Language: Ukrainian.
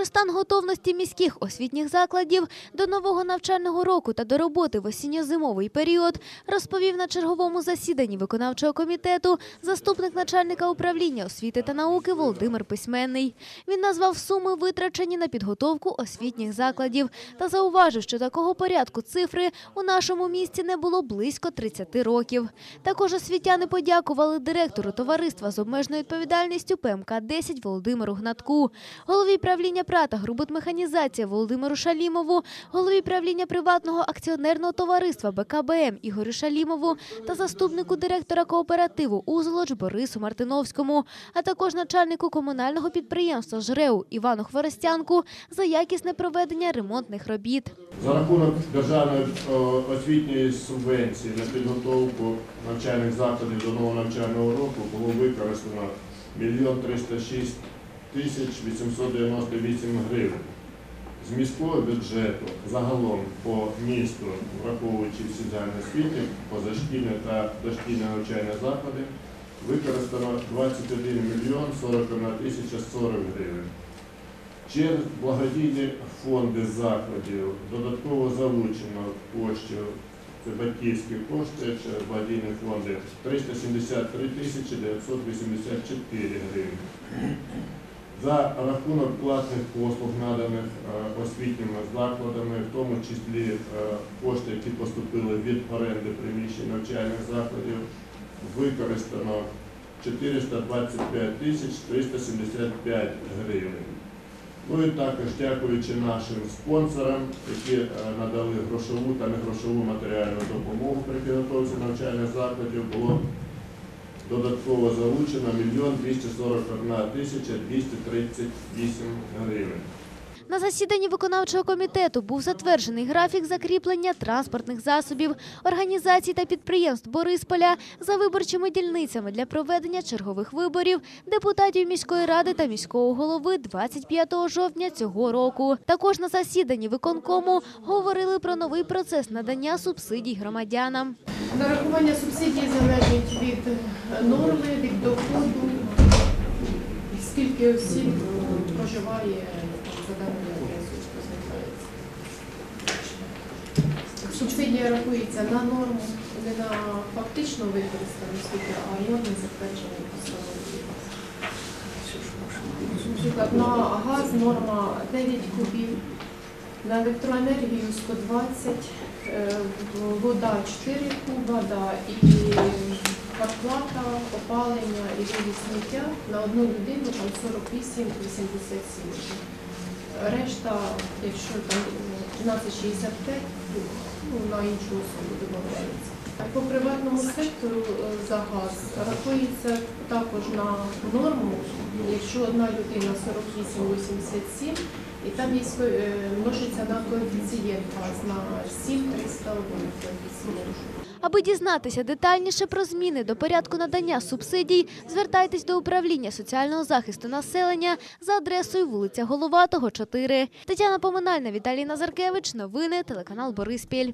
Про стан готовності міських освітніх закладів до нового навчального року та до роботи в осінньо-зимовий період розповів на черговому засіданні виконавчого комітету заступник начальника управління освіти та науки Володимир Письменний. Він назвав суми витрачені на підготовку освітніх закладів та зауважив, що такого порядку цифри у нашому місті не було близько 30 років. Також освітяни подякували директору товариства з обмеженою відповідальністю ПМК-10 Володимиру Гнатку, голові правління ПРАТа «Груботмеханізація» Володимиру Шалімову, голові правління приватного акціонерного товариства БКБМ Ігорю Шалімову та заступнику директора кооперативу «Узолоч» Борису Мартиновському, а також начальнику комунального підприємства «ЖРЕУ» Івану Хворостянку за якісне проведення ремонтних робіт. За рахунок державної освітньої субвенції на підготовку навчальних закладів до нового навчального року було використано 1 306 тисяч 898 гривень. З міського бюджету загалом по місту, враховуючи всі загальноосвітні, позашкільні та дошкільні навчальні заклади, використано 21 мільйон 41 тисяча 40 гривень. Через благодійні фонди закладів додатково залучено коштів, це батьківські кошти через благодійні фонди 373 тисячі 984 гривень. За рахунок платних послуг, наданих е, освітніми закладами, в тому числі е, кошти, які поступили від оренди приміщень навчальних закладів, використано 425 тисяч 375 гривень. Ну і також дякуючи нашим спонсорам, які е, надали грошову та негрошову матеріальну допомогу при підготовці навчальних закладів, було додатково залучено 1 241 тисяча 238 гривень. На засіданні виконавчого комітету був затверджений графік закріплення транспортних засобів, організацій та підприємств Борисполя за виборчими дільницями для проведення чергових виборів депутатів міської ради та міського голови 25 жовтня цього року. Також на засіданні виконкому говорили про новий процес надання субсидій громадянам. Нарахування субсидій залежить від норми, від доходу, скільки осіб проживає за даною адресою. Субсидія рахується на норму, не на фактично використану скільки, а норми затверджені постановою. Наприклад, на газ норма 9 кубів, на електроенергію 120, е, вода 4 куба, да, і квартплата, опалення і вивіз сміття на одну людину там 48-87. Решта, якщо там 12,65, ну, на іншу особу додається. По приватному сектору е, за газ рахується також на норму, якщо одна людина 48,87, і там є е, множиться на коефіцієнт газ на 7,301. Аби дізнатися детальніше про зміни до порядку надання субсидій, звертайтесь до управління соціального захисту населення за адресою вулиця Головатого, 4. Тетяна Поминальна, Віталій Назаркевич. Новини телеканал Бориспіль.